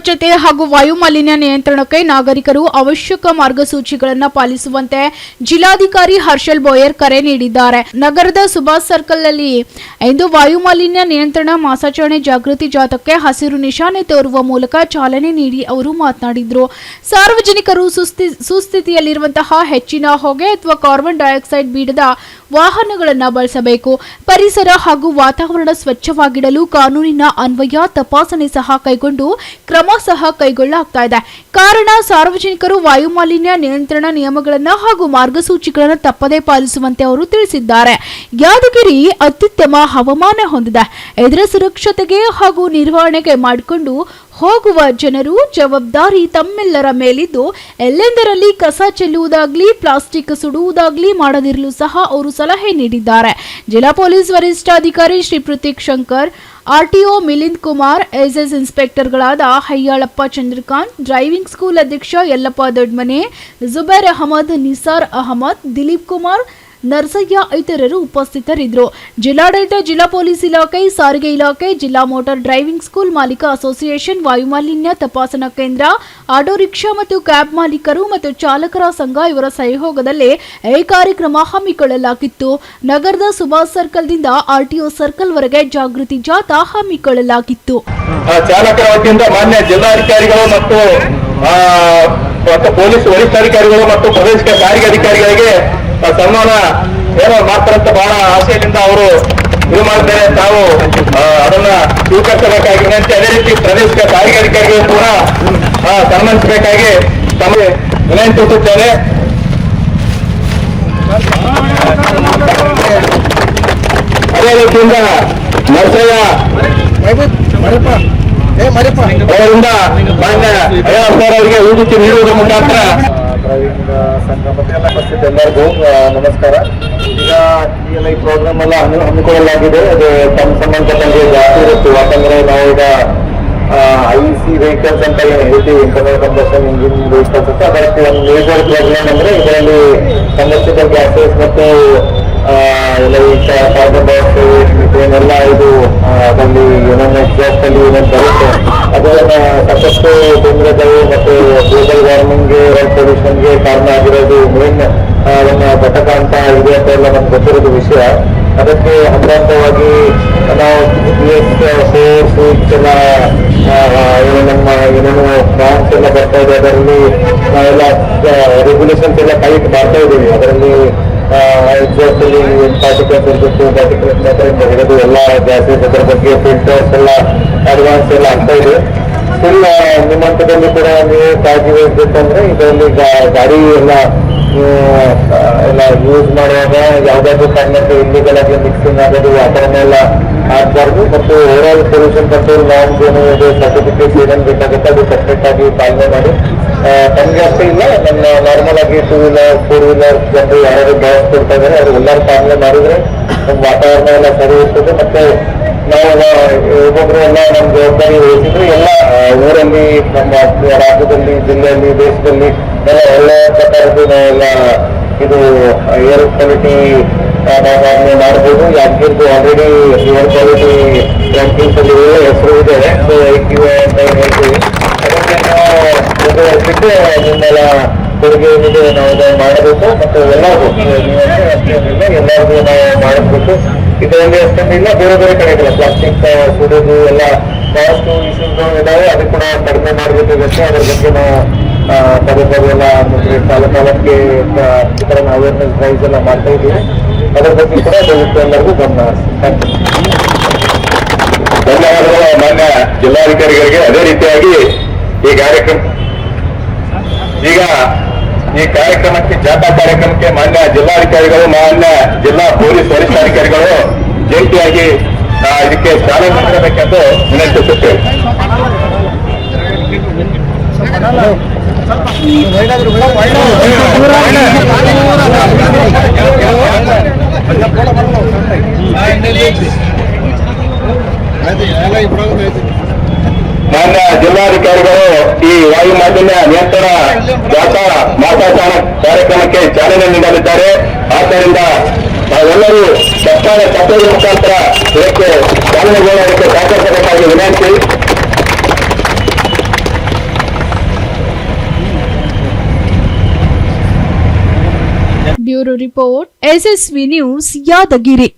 ಸ್ವಚ್ಛತೆ ಹಾಗೂ ವಾಯು ಮಾಲಿನ್ಯ ನಿಯಂತ್ರಣಕ್ಕೆ ನಾಗರಿಕರು ಅವಶ್ಯಕ ಮಾರ್ಗಸೂಚಿಗಳನ್ನು ಪಾಲಿಸುವಂತೆ ಜಿಲ್ಲಾಧಿಕಾರಿ ಹರ್ಷಲ್ ಬೋಯರ್ ಕರೆ ನೀಡಿದ್ದಾರೆ. ನಗರದ ಸುಭಾಷ್ ಸರ್ಕಲ್ನಲ್ಲಿ ಇಂದು ವಾಯು ಮಾಲಿನ್ಯ ನಿಯಂತ್ರಣ, ಮಾಸಾಚರಣೆ, ಜಾಗೃತಿ ಜಾಥಾಕ್ಕೆ ಹಸಿರು ನಿಶಾನೆ ತೋರುವ ಮೂಲಕ ಚಾಲನೆ ನೀಡಿ ಅವರು ಮಾತನಾಡಿದರು. ಸಾರ್ವಜನಿಕರು ಸುಸ್ಥಿ, ಸುಸ್ಥಿತಿಯಲ್ಲಿರುವಂತಹ ಹೆಚ್ಚಿನ ಹೊಗೆ ಅಥವಾ ಕಾರ್ಬನ್ ಡೈಆಕ್ಸೈಡ್ ಬೀಡದ ವಾಹನಗಳನ್ನು ಬಳಸಬೇಕು. ಪರಿಸರ ಹಾಗೂ ವಾತಾವರಣ ಸ್ವಚ್ಛವಾಗಿಡಲು ಕಾನೂನಿನ ಅನ್ವಯ, ತಪಾಸಣೆ ಸಹ ಕೈಗೊಂಡು ಕ್ರಮ ಸಹ ಕೈಗೊಳ್ಳಲಾಗ್ತಾ ಇದೆ ಕಾರಣ, ಸಾರ್ವಜನಿಕರು ವಾಯುಮಾಲಿನ್ಯ ನಿಯಂತ್ರಣ ನಿಯಮಗಳನ್ನು ಹಾಗೂ ಮಾರ್ಗಸೂಚಿಗಳನ್ನು ತಪ್ಪದೇ ಪಾಲಿಸುವಂತೆ ಅವರು ತಿಳಿಸಿದ್ದಾರೆ. ಯಾದಗಿರಿ ಅತ್ಯುತ್ತಮ ಹವಾಮಾನ ಹೊಂದಿದೆ. ಇದರ ಸುರಕ್ಷತೆಗೆ ಹಾಗೂ ನಿರ್ವಹಣೆಗೆ ಮಾಡಿಕೊಂಡು ಹೋಗುವ ಜನರು ಜವಾಬ್ದಾರಿ ತಮ್ಮೆಲ್ಲರ ಮೇಲಿದ್ದು ಎಲ್ಲೆಂದರಲ್ಲಿ ಕಸ ಚೆಲ್ಲುವುದಾಗ್ಲಿ, ಪ್ಲಾಸ್ಟಿಕ್ ಸುಡುವುದಾಗ್ಲಿ ಮಾಡದಿರಲು ಸಹ ಅವರು ಸಲಹೆ ನೀಡಿದ್ದಾರೆ. ಜಿಲ್ಲಾ ಪೊಲೀಸ್ ವರಿಷ್ಠಾಧಿಕಾರಿ ಶ್ರೀ ಪ್ರತೀಕ್ ಶಂಕರ್, ಆರ್ಟಿಒ ಮಿಲಿಂದ್ ಕುಮಾರ್, ಎಸ್ಎಸ್ ಇನ್ಸ್ಪೆಕ್ಟರ್ಗಳಾದ ಹಯ್ಯಾಳಪ್ಪ ಚಂದ್ರಕಾಂತ್, ಡ್ರೈವಿಂಗ್ ಸ್ಕೂಲ್ ಅಧ್ಯಕ್ಷ ಯಲ್ಲಪ್ಪ ದೊಡ್ಮನೆ ಜುಬೈರ್ ಅಹಮದ್ ನಿಸಾರ್ ಅಹಮದ್, ದಿಲೀಪ್ ಕುಮಾರ್ ನರ್ಸಯ್ಯ ಇತರರು ಉಪಸ್ಥಿತರಿದ್ದರು. ಜಿಲ್ಲಾಡಳಿತ, ಜಿಲ್ಲಾ ಪೊಲೀಸ್ ಇಲಾಖೆ, ಸಾರಿಗೆ ಇಲಾಖೆ, ಜಿಲ್ಲಾ ಮೋಟಾರ್ ಡ್ರೈವಿಂಗ್ ಸ್ಕೂಲ್, ಮಾಲೀಕ ಅಸೋಸಿಯೇಷನ್, ವಾಯುಮಾಲಿನ್ಯ ತಪಾಸಣಾ ಕೇಂದ್ರ, ಆಟೋ ರಿಕ್ಷಾ ಮತ್ತು ಕ್ಯಾಬ್ ಮಾಲೀಕರು ಮತ್ತು ಚಾಲಕರ ಸಂಘ ಇವರ ಸಹಯೋಗದಲ್ಲಿ ಈ ಕಾರ್ಯಕ್ರಮ ಹಮ್ಮಿಕೊಳ್ಳಲಾಗಿತ್ತು. ನಗರದ ಸುಭಾಷ್ ಸರ್ಕಲ್ದಿಂದ ಆರ್ಟಿಒ ಸರ್ಕಲ್ವರೆಗೆ ಜಾಗೃತಿ ಜಾಥಾ ಹಮ್ಮಿಕೊಳ್ಳಲಾಗಿತ್ತು. ಚಾಲಕರ ವತಿಯಿಂದ ಮಾನ್ಯ ಜಿಲ್ಲಾಧಿಕಾರಿಗಳು ಮತ್ತು ಪೊಲೀಸ್ ವರಿಷ್ಠಾಧಿಕಾರಿಗಳು ಮತ್ತು ಪ್ರಾದೇಶಿಕ ಸಾರಿಗೆ ಅಧಿಕಾರಿಗಳಿಗೆ ಸನ್ಮಾನ ಏನೋ ಮಾಡ್ತಾರಂತ ಬಹಳ ಆಸೆಯಿಂದ ಅವರು ಇದು ಮಾಡ್ತಾರೆ ತಾವು ಅದನ್ನ ಸ್ವೀಕರಿಸಬೇಕಾಗಿದೆ ಅಂತ ಅದೇ ರೀತಿ ಪ್ರದೇಶ ಸಾರಿಗೆ ಅಧಿಕಾರಿಗಳು ಕೂಡ ಸನ್ಮಾನಿಸಬೇಕಾಗಿ ತಮಗೆ ವಿನಂತಿಸುತ್ತೇನೆ ಅದೇ ರೀತಿಯಿಂದ ನರ್ಸಯ್ಯ ಅವರಿಂದ ಮಾನ್ಯ ಅಯ್ಯಪ್ಪ ಅವರಿಗೆ ಊಟಕ್ಕೆ ನೀಡುವುದರ ಮುಖಾಂತರ ಡ್ರೈವಿಂಗ್ ಸಂಘ ಮತ್ತೆ ಎಲ್ಲ ಉಪಸ್ಥಿತ ಎಲ್ಲರಿಗೂ ನಮಸ್ಕಾರ. ಈಗ ಎಲ್ಲ ಈ ಪ್ರೋಗ್ರಾಮ್ ಎಲ್ಲ ಹಮ್ಮಿ- ಹಮ್ಮಿಕೊಳ್ಳಲಾಗಿದೆ. ಅದು ತಮ್ಮ ಸಂಬಂಧಪಟ್ಟಂಗೆ ಜಾಸ್ತಿ ಇರುತ್ತೆ. ಯಾಕಂದ್ರೆ ನಾವು ಈಗ ಐ ಸಿ ವೆಹಿಕಲ್ಸ್ ಅಂತ ಏನು ಹೇಳ್ತೀವಿ ಇಂಟರ್ನಲ್ ಕಂಬಸ್ಟನ್ ಇಂಜಿನ್ ವೆಹಿಕಲ್ಸ್ ಅಂತ. ಅದಕ್ಕೆ ಒಂದು ಮೇಜರ್ ಪ್ರೋಗ್ರಾಮ್ ಅಂದ್ರೆ ಇದರಲ್ಲಿ ಕಂಬಸ್ಟಿಬಲ್ ಗ್ಯಾಸಸ್ ಮತ್ತು ಎಲ್ಲ ಈ ಕಾರ್ಬನ್ ಡೈಆಕ್ಸೈಡ್ ಏನೆಲ್ಲ ಇದು ಅದರಲ್ಲಿ ಏನೇನು ಗ್ಯಾಸ್ ಅಲ್ಲಿ ಏನೇನು ಬರುತ್ತೆ ಅದನ್ನ ಸಾಕಷ್ಟು ತೊಂದರೆಗಳು ಕಾರಣ ಆಗಿರೋದು ಮೇನ್ ಒಂದು ಘಟಕ ಅಂತ ಇದೆ ಅಂತ ಎಲ್ಲ ನಮ್ಗೆ ಗೊತ್ತಿರೋದು ವಿಷಯ. ಅದಕ್ಕೆ ಅಂತವಾಗಿ ನಾವು ಫೋರ್ ಎಲ್ಲ ಏನು ನಮ್ಮ, ಏನೇನು ಬ್ಯಾಂಕ್ಸ್ ಎಲ್ಲ ಬರ್ತಾ ಇದೆ, ಅದರಲ್ಲಿ ನಾವೆಲ್ಲ ರೆಗ್ಯುಲೇಷನ್ಸ್ ಎಲ್ಲ ಟೈಟ್ ಮಾಡ್ತಾ ಇದ್ದೀವಿ. ಅದರಲ್ಲಿ ಎಕ್ಸಾಕ್ಟ್ಲಿ ಪಾರ್ಟಿಕಲ್ಸ್ ಇರಬೇಕು ಪಾರ್ಟಿಕಲ್ಸ್ ಮಾತ್ರ ಹಿಡಿದು ಎಲ್ಲ ಗ್ಯಾಸಸ್ ಅದರ ಬಗ್ಗೆ ಫಿಲ್ಟರ್ಸ್ ಎಲ್ಲ ಅಡ್ವಾನ್ಸ್ ಎಲ್ಲ ಆಗ್ತಾ ಇದೆ. ಸ್ಟಿಲ್ ನಿಮ್ಮ ಹಂತದಲ್ಲಿ ಕೂಡ ನೀವು ಕಾಳಜಿ ವಹಿಸ್ಬೇಕಂದ್ರೆ ಇದರಲ್ಲಿ ಗಾಡಿ ಎಲ್ಲ ಎಲ್ಲ ಯೂಸ್ ಮಾಡುವಾಗ ಯಾವ್ದಾದ್ರು ಕಾರಣಕ್ಕೆ ಇಲ್ಲಿಗಲ್ ಆಗಿ ಮಿಕ್ಸಿಂಗ್ ಆಗೋದು, ಆ ಥರನೆಲ್ಲ ಆಗಬಾರ್ದು. ಮತ್ತು overall pollution control norms ಏನು ಇದೆ ಸರ್ಟಿಫಿಕೇಟ್ ಏನೇನು ಬೇಕಾಗುತ್ತೆ ಅದು ಸಪ್ರೇಟ್ ಆಗಿ ಪಾಲನೆ ಮಾಡಿ. ತಮಗೆ ಅಷ್ಟೇ ಇಲ್ಲ. ನನ್ನ ನಾರ್ಮಲ್ ಆಗಿ ಟೂ ವೀಲರ್ ಫೋರ್ ವೀಲರ್ ಜನರು ಯಾರು ಗ್ಯಾಸ್ ಕೊಡ್ತಾ ಇದ್ದಾರೆ, ಅವ್ರು ಎಲ್ಲರೂ ಪಾಲನೆ ಮಾಡಿದ್ರೆ ನಮ್ಮ ವಾತಾವರಣ ಎಲ್ಲ ಸರಿ ಇರ್ತದೆ. ಮತ್ತೆ ನಾವು ಒಬ್ಬೊಬ್ರು ಎಲ್ಲ ನಮ್ಮ ಜವಾಬ್ದಾರಿ ವಹಿಸಿದ್ರು ಎಲ್ಲ ಊರಲ್ಲಿ, ನಮ್ಮ ರಾಜ್ಯದಲ್ಲಿ, ಜಿಲ್ಲೆಯಲ್ಲಿ, ದೇಶದಲ್ಲಿ ಎಲ್ಲ ಒಳ್ಳೆ ಪ್ರಕಾರದ್ದು ನಾವೆಲ್ಲ ಇದು ಏರ್ ಕ್ವಾಲಿಟಿ ನಾವು ಮಾಡ್ಬೋದು. ಯಾಕೆಂದ್ರೆ ಆಲ್ರೆಡಿ ಏರ್ ಕ್ವಾಲಿಟಿ ರ್ಯಾಂಕಿಂಗ್ಸ್ ಅಲ್ಲಿ ಒಳ್ಳೆ ಹೆಸರು ಇದೆ ಸೊ ಐಕ್ಯೂ ಅಂತ ಹೇಳ್ತೀವಿ. ಅದಕ್ಕೆ ನಾವು ನಿಮ್ಮೆಲ್ಲ ಕೊಡುಗೆ ಏನಿದೆ ನಾವು ಮಾಡಬೇಕು. ಮತ್ತು ಎಲ್ಲರಿಗೂ ಎಲ್ಲರಿಗೂ ನಾವು ಮಾಡಿಸ್ಬೇಕು ಅಷ್ಟೊಂದು ಇಲ್ಲ ಬೇರೆ ಬೇರೆ ಕಡೆಗಳ ಪ್ಲಾಸ್ಟಿಕ್ ಕುಡಿದು, ಎಲ್ಲ ಬಹಳಷ್ಟು ಇಶ್ಯೂಸ್ ಇದಾವೆ. ಅದು ಕೂಡ ಕಡಿಮೆ ಮಾಡಬೇಕಾಗುತ್ತೆ. ಅದ್ರ ಬಗ್ಗೆ ನಾವು ಪದೇ ಪದೇ ಎಲ್ಲ ಕಾಲ ಕಾಲಕ್ಕೆ ಈ ಅವೇರ್ನೆಸ್ ಡ್ರೈವ್ಸ್ ಎಲ್ಲ ಮಾಡ್ತಾ ಇದ್ದೀವಿ. ಅದ್ರ ಬಗ್ಗೆ ಕೂಡ ದಯವಿಟ್ಟು ಎಲ್ಲರಿಗೂ ಗಮನ ಧನ್ಯವಾದಗಳು. ಮಾನ್ಯ ಜಿಲ್ಲಾಧಿಕಾರಿಗಳಿಗೆ. ಅದೇ ರೀತಿಯಾಗಿ ಈ ಕಾರ್ಯಕ್ರಮ ಈಗ ಈ ಕಾರ್ಯಕ್ರಮಕ್ಕೆ ಜಾಥಾ ಕಾರ್ಯಕ್ರಮಕ್ಕೆ ಮಾನ್ಯ ಜಿಲ್ಲಾಧಿಕಾರಿಗಳು, ಮಾನ್ಯ ಜಿಲ್ಲಾ ಪೊಲೀಸ್ ವರಿಷ್ಠಾಧಿಕಾರಿಗಳು ಜಂಟಿಯಾಗಿ ಇದಕ್ಕೆ ಚಾಲನೆ ನೀಡಬೇಕೆಂದು ವಿನಂತಿಸುತ್ತೇವೆ. ನನ್ನ ಜಿಲ್ಲಾಧಿಕಾರಿಗಳು ಈ ವಾಯು ಮಾಲಿನ್ಯ ನಿಯಂತ್ರಣ ವ್ಯಾಪಾರ ಮಾಸಾಚರಣೆ ಕಾರ್ಯಕ್ರಮಕ್ಕೆ ಚಾಲನೆ ನೀಡಲಿದ್ದಾರೆ. ಆದ್ದರಿಂದ ನಾವೆಲ್ಲರೂ ಸರ್ಕಾರ ಕಚೇರಿ ಮುಖಾಂತರ ಇದಕ್ಕೆ ಚಾಲನೆಗೊಳ್ಳುವುದಕ್ಕೆ ಸಹಕರಿಸಬೇಕಾಗಿ ವಿನಂತಿ. Bureau report, SSV news Yadgiri.